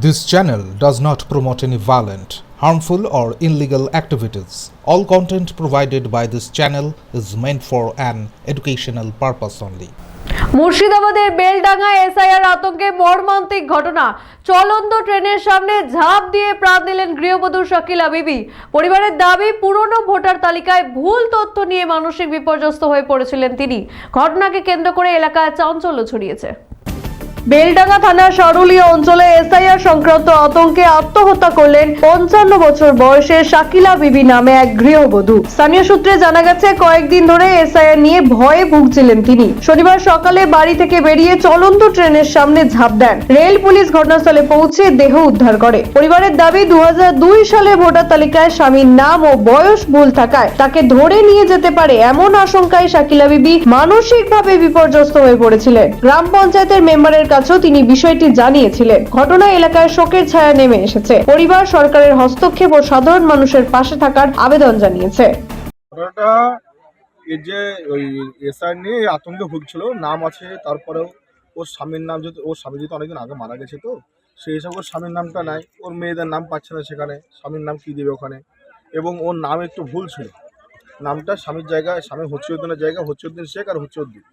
This channel does not promote any violent, harmful, or illegal activities. All content provided by this channel is meant for an educational purpose only. মুর্শিদাবাদের Beldanga SIR আতঙ্কে মর্মান্তিক ঘটনা চলন্ত ট্রেনের সামনে ঝাঁপ দিয়ে প্রাণ দিলেন গৃহবধূ শাকিলা বিবি পরিবারের দাবি পুরনো ভোটার তালিকায় ভুল তথ্য নিয়ে মানসিক বিপর্যস্ত হয়ে পড়েছিলেন তিনি ঘটনাকে কেন্দ্র করে এলাকায় চাঞ্চল্য ছড়িয়েছে বেলডাঙ্গা থানার সরুলিয়া অঞ্চলে এসআইআর সংক্রান্ত আতঙ্কে আত্মহত্যা করলেন পঞ্চান্ন বছর বয়সের শাকিলা বিবি নামে এক গৃহবধূ। স্থানীয় সূত্রে জানা গেছে, কয়েকদিন ধরে এসআইআর নিয়ে ভয়ে ভুগছিলেন তিনি। শনিবার সকালে বাড়ি থেকে বেরিয়ে চলন্ত ট্রেনের সামনে ঝাঁপ দেন। রেল পুলিশ ঘটনাস্থলে পৌঁছে দেহ উদ্ধার করে। পরিবারের দাবি দু হাজার দুই সালে ভোটার তালিকায় স্বামীর নাম ও বয়স ভুল থাকায় তাকে ধরে নিয়ে যেতে পারে এমন আশঙ্কায় শাকিলা বিবি মানসিকভাবে বিপর্যস্ত হয়ে পড়েছিলেন। গ্রাম পঞ্চায়েতের মেম্বারের কাছেও তিনি বিষয়টি জানিয়েছিলেন। ঘটনা এলাকায় শোকের ছায়া নেমে এসেছে। পরিবার, সরকারের হস্তক্ষেপ ও সাধারণ মানুষের পাশে থাকার আবেদন জানিয়েছে। ঘটনাটা এই যে ওই এসআই নিয়ে আতঙ্কে ভুগছিল, নাম আছে, তারপরেও ওর স্বামীর নাম যদি ওর স্বামী যেহেতু অনেকদিন আগে মারা গেছে তো, সেই হিসাবে ওর স্বামীর নামটা নাই। ওর মেয়েদের নাম পাচ্ছে না সেখানে, স্বামীর নাম কী দেবে ওখানে? এবং ওর নাম একটু ভুল ছিল। নামটা স্বামীর জায়গায়, স্বামী হচ্ছিউদ্দিনের জায়গায় হচ্ছিউদ্দিন শেখ আর হচ্ছিউদ্দিন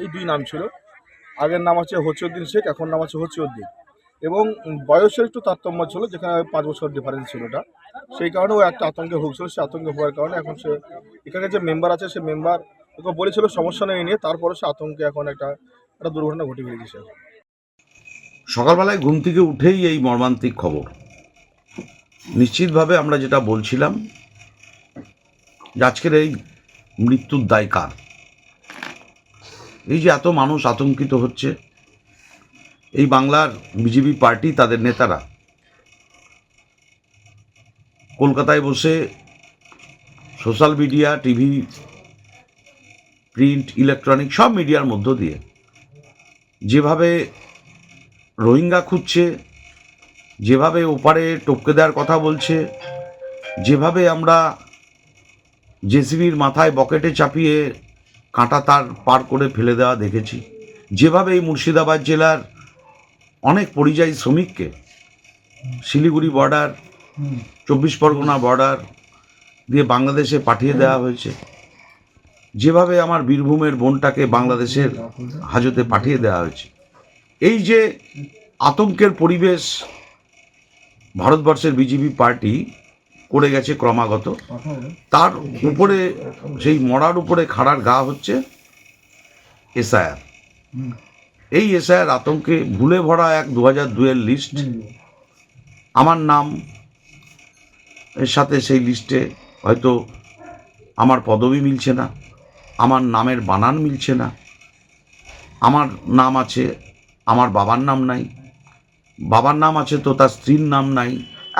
এই দুই নাম ছিল। আগের নাম আছে হচ্ছিউদ্দিন শেখ, এখন নাম আছে হচ্ছিউদ্দিন এবং বয়সের একটু তারতম্য ছিল, যেখানে পাঁচ বছর ডিফারেন্স ছিল ওটা। সেই কারণে ও একটা আতঙ্কে ভুগছিল সে আতঙ্কে হওয়ার কারণে এখন সে, এখানে যে মেম্বার আছে, সে মেম্বার ওকে বলেছিল সমস্যা নেই নিয়ে, তারপরে সে আতঙ্কে এখন একটা একটা দুর্ঘটনা ঘটে গিয়েছে। সকালবেলায় ঘুম থেকে উঠেই এই মর্মান্তিক খবর। নিশ্চিতভাবে আমরা যেটা বলছিলাম আজকের এই মৃত্যুর দায় কার? এই যে এত মানুষ আতঙ্কিত হচ্ছে, এই বাংলার বিজেপি পার্টি তাদের নেতারা কলকাতায় বসে social media, TV, print, electronic সব মিডিয়ার মধ্য দিয়ে যেভাবে রোহিঙ্গা খুঁজছে, যেভাবে ওপারে টপকে দেওয়ার কথা বলছে, যেভাবে আমরা জেসিবির মাথায় বকেটে চাপিয়ে কাঁটা তার পার করে ফেলে দেওয়া দেখেছি। যেভাবে এই মুর্শিদাবাদ জেলার অনেক পরিযায়ী শ্রমিককে শিলিগুড়ি বর্ডার চব্বিশ পরগনা বর্ডার দিয়ে বাংলাদেশে পাঠিয়ে দেওয়া হয়েছে। যেভাবে আমার বীরভূমের বোনটাকে বাংলাদেশের হাজতে পাঠিয়ে দেওয়া হয়েছে। এই যে আতঙ্কের পরিবেশ ভারতবর্ষের বিজেপি পার্টি করে গেছে ক্রমাগত। তার উপরে সেই মরার উপরে খাড়ার গা হচ্ছে এসআইআর। এই এসআইআর আতঙ্কে ভুলে ভরা এক দু হাজার দুয়ের লিস্ট আমার নাম এর সাথে সেই লিস্টে হয়তো আমার পদবি মিলছে না আমার নামের বানান মিলছে না আমার নাম আছে আমার বাবার নাম নাই বাবার নাম আছে তো তার স্ত্রীর নাম নাই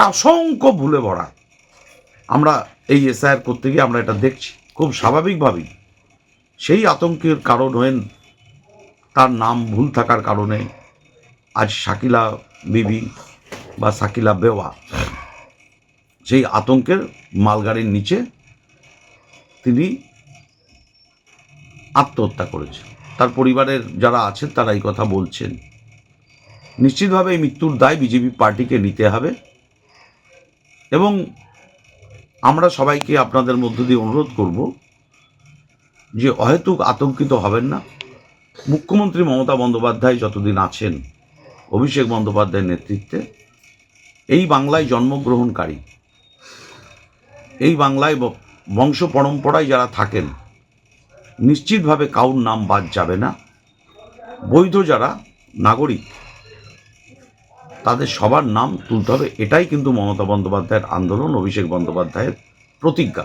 অসংখ্য ভুলে ভরা। আমরা এই এসআইআর করতে গিয়ে আমরা এটা দেখছি। খুব স্বাভাবিকভাবেই সেই আতঙ্কের কারণ হয়েন তার নাম ভুল থাকার কারণে আজ শাকিলা বিবি বা শাকিলা বেওয়া সেই আতঙ্কের মালগাড়ির নিচে তিনি আত্মহত্যা করেছে তার পরিবারের যারা আছেন তারা এই কথা বলছেন। নিশ্চিতভাবে এই মৃত্যুর দায় বিজেপি পার্টিকে নিতে হবে এবং আমরা সবাইকে আপনাদের মধ্য দিয়ে অনুরোধ করব যে অহেতুক আতঙ্কিত হবেন না। মুখ্যমন্ত্রী মমতা বন্দ্যোপাধ্যায় যতদিন আছেন, অভিষেক বন্দ্যোপাধ্যায়ের নেতৃত্বে, এই বাংলায় জন্মগ্রহণকারী, এই বাংলায় বংশ পরম্পরায় যারা থাকেন, নিশ্চিতভাবে কাউর নাম বাদ যাবে না। বৈধ যারা, নাগরিক তাদের সবার নাম তুলতে হবে। এটাই কিন্তু মমতা বন্দ্যোপাধ্যায়ের আন্দোলন অভিষেক বন্দ্যোপাধ্যায়ের প্রতিজ্ঞা।